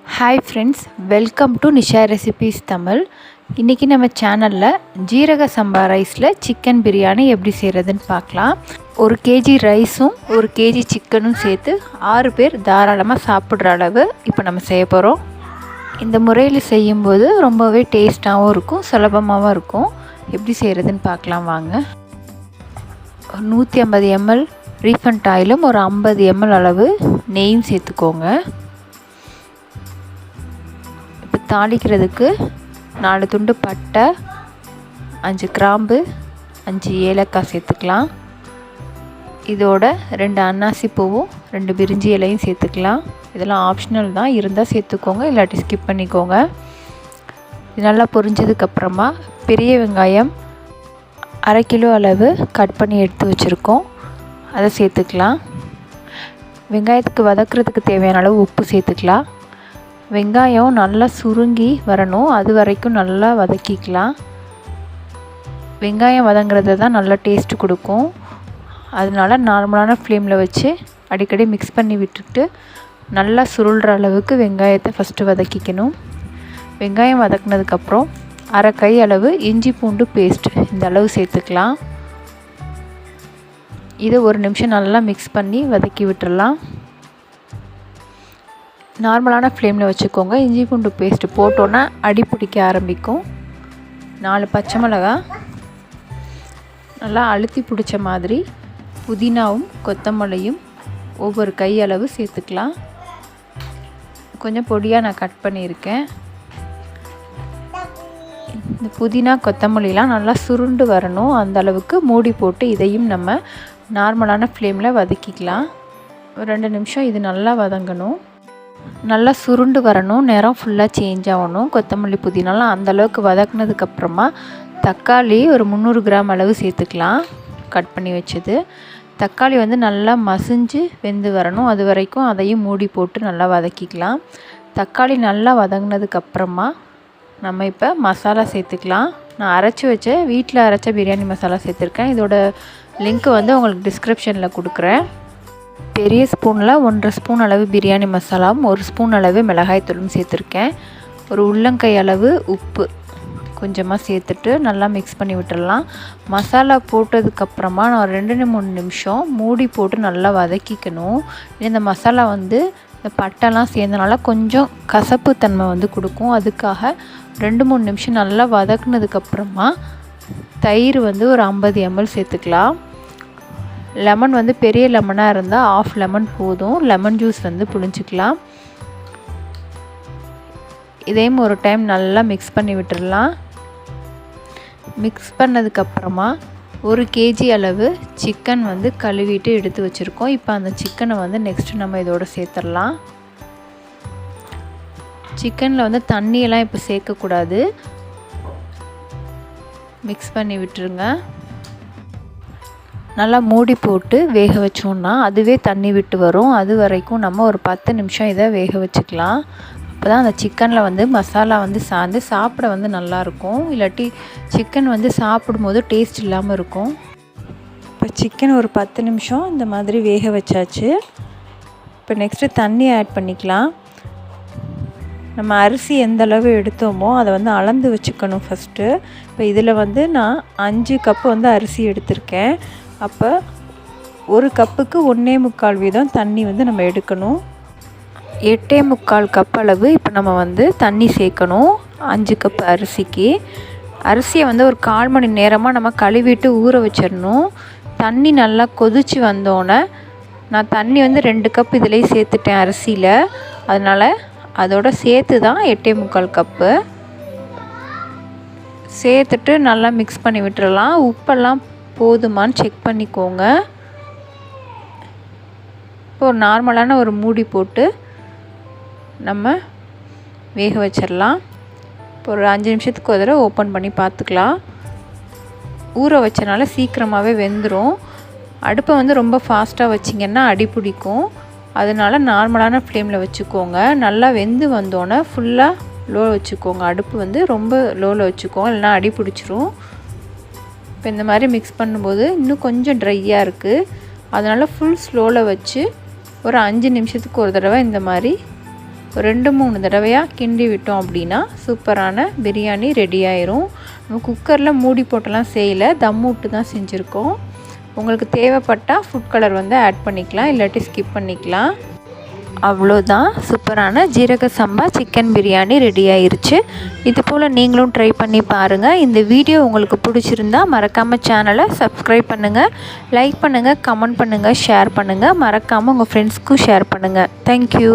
Hi friends welcome to Nisha recipes Tamil இன்றைக்கி நம்ம சேனலில் ஜீரக சம்பா ரைஸில் சிக்கன் பிரியாணி எப்படி செய்கிறதுன்னு பார்க்கலாம். ஒரு கேஜி ரைஸும் ஒரு கேஜி சிக்கனும் சேர்த்து ஆறு பேர் தாராளமாக சாப்பிட்ற அளவு இப்போ நம்ம செய்ய போகிறோம் இந்த முறையில் செய்யும்போது ரொம்பவே டேஸ்ட்டாகவும் இருக்கும் சுலபமாகவும் இருக்கும். எப்படி செய்கிறதுன்னு பார்க்கலாம் வாங்க. நூற்றி ஐம்பது எம்எல் ரீஃபண்ட் ஆயிலும் ஒரு ஐம்பது எம்எல் அளவு நெய்யும் சேர்த்துக்கோங்க. தாளிக்கிறதுக்கு நாலு துண்டு பட்டை அஞ்சு கிராம்பு அஞ்சு ஏலக்காய் சேர்த்துக்கலாம். இதோட ரெண்டு அன்னாசி பூவும் ரெண்டு பிரிஞ்சி இலையும் சேர்த்துக்கலாம். இதெல்லாம் ஆப்ஷனல் தான். இருந்தால் சேர்த்துக்கோங்க இல்லாட்டி ஸ்கிப் பண்ணிக்கோங்க. இது நல்லா பொரிஞ்சதுக்கப்புறமா பெரிய வெங்காயம் அரை கிலோ அளவு கட் பண்ணி எடுத்து வச்சுருக்கோம். அதை சேர்த்துக்கலாம். வெங்காயத்துக்கு வதக்கிறதுக்கு தேவையான அளவு உப்பு சேர்த்துக்கலாம். வெங்காயம் நல்லா சுருங்கி வரணும். அது வரைக்கும் நல்லா வதக்கிக்கலாம். வெங்காயம் வதங்குறது தான் நல்லா டேஸ்ட்டு கொடுக்கும். அதனால நார்மலான ஃப்ளேமில் வச்சு அடிக்கடி மிக்ஸ் பண்ணி விட்டுட்டு நல்லா சுருள்கிற அளவுக்கு வெங்காயத்தை ஃபஸ்ட்டு வதக்கிக்கணும். வெங்காயம் வதக்குனதுக்கப்புறம் அரை கை அளவு இஞ்சி பூண்டு பேஸ்ட் இந்த அளவு சேர்த்துக்கலாம். இதை ஒரு நிமிஷம் நல்லா மிக்ஸ் பண்ணி வதக்கி விட்டுறலாம். நார்மலான ஃப்ளேமில் வச்சுக்கோங்க. இஞ்சி பூண்டு பேஸ்ட்டு போட்டோன்னா அடி பிடிக்க ஆரம்பிக்கும். நாலு பச்சை மிளகா. நல்லா அழுத்தி பிடிச்ச மாதிரி புதினாவும் கொத்தமல்லியும் ஒவ்வொரு கையளவு சேர்த்துக்கலாம். கொஞ்சம் பொடியாக நான் கட் பண்ணியிருக்கேன். இந்த புதினா கொத்தமல்லிலாம் நல்லா சுருண்டு வரணும். அந்த அளவுக்கு மூடி போட்டு இதையும் நம்ம நார்மலான ஃப்ளேமில் வதக்கிக்கலாம். ஒரு ரெண்டு நிமிஷம் இது நல்லா வதங்கணும். நல்லா சுருண்டு வரணும் நேரம் ஃபுல்லாக சேஞ்ச் ஆகணும். கொத்தமல்லி புதினாலாம் அந்தளவுக்கு வதக்குனதுக்கப்புறமா தக்காளி ஒரு முந்நூறு கிராம் அளவு சேர்த்துக்கலாம். கட் பண்ணி வச்சது. தக்காளி வந்து நல்லா மசிஞ்சு வெந்து வரணும். அது வரைக்கும் அதையும் மூடி போட்டு நல்லா வதக்கிக்கலாம். தக்காளி நல்லா வதங்கினதுக்கப்புறமா நம்ம இப்போ மசாலா சேர்த்துக்கலாம். நான் அரைச்சி வச்ச வீட்டில் அரைச்ச பிரியாணி மசாலா சேர்த்துருக்கேன். இதோட லிங்க் வந்து உங்களுக்கு டிஸ்கிரிப்ஷனில் கொடுக்குறேன். பெரிய ஸ்பூனில் ஒன்றரை ஸ்பூன் அளவு பிரியாணி மசாலாவும் ஒரு ஸ்பூன் அளவு மிளகாய்த்தூளும் சேர்த்துருக்கேன். ஒரு உள்ளங்கை அளவு உப்பு கொஞ்சமாக சேர்த்துட்டு நல்லா மிக்ஸ் பண்ணி விட்டுடலாம். மசாலா போட்டதுக்கப்புறமா நான் ரெண்டு மூணு நிமிஷம் மூடி போட்டு நல்லா வதக்கிக்கணும். இந்த மசாலா வந்து இந்த பட்டைலாம் சேர்ந்தனால கொஞ்சம் கசப்பு தன்மை வந்து கொடுக்கும். அதுக்காக ரெண்டு மூணு நிமிஷம் நல்லா வதக்குனதுக்கப்புறமா தயிர் வந்து ஒரு ஐம்பது எம்எல் சேர்த்துக்கலாம். லெமன் வந்து பெரிய லெமனாக இருந்தால் ஆஃப் லெமன் போதும். லெமன் ஜூஸ் வந்து புளிஞ்சிக்கலாம். இதையும் ஒரு டைம் நல்லா மிக்ஸ் பண்ணி விட்டுடலாம் மிக்ஸ் பண்ணதுக்கப்புறமா ஒரு கேஜி அளவு சிக்கன் வந்து கழுவிட்டு எடுத்து வச்சுருக்கோம். இப்போ அந்த சிக்கனை வந்து நெக்ஸ்ட்டு நம்ம இதோட சேர்த்துடலாம் சிக்கனில் வந்து தண்ணியெல்லாம் இப்போ சேர்க்கக்கூடாது. மிக்ஸ் பண்ணி விட்டுருங்க. நல்லா மூடி போட்டு வேக வச்சோன்னா அதுவே தண்ணி விட்டு வரும். அது வரைக்கும் நம்ம ஒரு பத்து நிமிஷம் இதை வேக வச்சுக்கலாம். அப்போ தான் அந்த சிக்கனில் வந்து மசாலா வந்து சார்ந்து சாப்பிட வந்து நல்லாயிருக்கும் இல்லாட்டி சிக்கன் வந்து சாப்பிடும்போது டேஸ்ட் இல்லாமல் இருக்கும். இப்போ சிக்கன் ஒரு பத்து நிமிஷம் இந்த மாதிரி வேக வச்சாச்சு. இப்போ நெக்ஸ்ட்டு தண்ணி ஆட் பண்ணிக்கலாம். நம்ம அரிசி எந்த அளவு எடுத்தோமோ அதை வந்து அளந்து வச்சுக்கணும் ஃபஸ்ட்டு இப்போ இதில் வந்து நான் அஞ்சு கப்பு வந்து அரிசி எடுத்திருக்கேன். அப்போ ஒரு கப்புக்கு ஒன்றே முக்கால் வீதம் தண்ணி வந்து நம்ம எடுக்கணும். எட்டே முக்கால் கப் அளவு இப்போ நம்ம வந்து தண்ணி சேர்க்கணும். அஞ்சு கப் அரிசிக்கு. அரிசியை வந்து ஒரு கால் மணி நேரமாக நம்ம கழுவிட்டு ஊற வச்சிடணும். தண்ணி நல்லா கொதித்து வந்தோடனே நான் தண்ணி வந்து ரெண்டு கப் இதிலே சேர்த்துட்டேன் அரிசியில். அதனால் அதோட சேர்த்து தான் எட்டே முக்கால் கப்பு சேர்த்துட்டு நல்லா மிக்ஸ் பண்ணி விட்டுடலாம் உப்பெல்லாம் போதுமான்னு செக் பண்ணிக்கோங்க. இப்போ ஒரு நார்மலான ஒரு மூடி போட்டு நம்ம வேக வச்சிடலாம் இப்போ ஒரு அஞ்சு நிமிஷத்துக்கு ஒரு தடவை ஓப்பன் பண்ணி பார்த்துக்கலாம். ஊற வச்சனால சீக்கிரமாகவே வெந்துடும் அடுப்பை வந்து ரொம்ப ஃபாஸ்ட்டாக வச்சிங்கன்னா அடி பிடிக்கும். அதனால் நார்மலான ஃப்ளேமில் வச்சுக்கோங்க. நல்லா வெந்து வந்தோடனே ஃபுல்லாக லோவில் வச்சுக்கோங்க. அடுப்பு வந்து ரொம்ப லோவில் வச்சுக்கோங்க. இல்லைனா அடி பிடிச்சிரும். இப்போ இந்த மாதிரி மிக்ஸ் பண்ணும்போது இன்னும் கொஞ்சம் ட்ரையாக இருக்குது அதனால் ஃபுல் ஸ்லோவில் வச்சு ஒரு அஞ்சு நிமிஷத்துக்கு ஒரு தடவை இந்த மாதிரி ரெண்டு மூணு தடவையாக கிண்டி விட்டோம் அப்படின்னா சூப்பரான பிரியாணி ரெடி ஆயிரும். நம்ம குக்கரில் மூடி போட்டெல்லாம் செய்யலை தம் விட்டு தான் செஞ்சுருக்கோம். உங்களுக்கு தேவைப்பட்டால் ஃபுட் கலர் வந்து ஆட் பண்ணிக்கலாம் இல்லாட்டி ஸ்கிப் பண்ணிக்கலாம். அவ்வளோதான். சூப்பரான ஜீரக சம்பா சிக்கன் பிரியாணி ரெடி ஆயிருச்சு. இது போல் நீங்களும் ட்ரை பண்ணி பாருங்கள் இந்த வீடியோ உங்களுக்கு பிடிச்சிருந்தா மறக்காமல் சேனலை சப்ஸ்கிரைப் பண்ணுங்கள் லைக் பண்ணுங்கள் கமெண்ட் பண்ணுங்கள் ஷேர் பண்ணுங்கள் மறக்காமல் உங்கள் ஃப்ரெண்ட்ஸ்க்கும் ஷேர் பண்ணுங்கள் தேங்க்யூ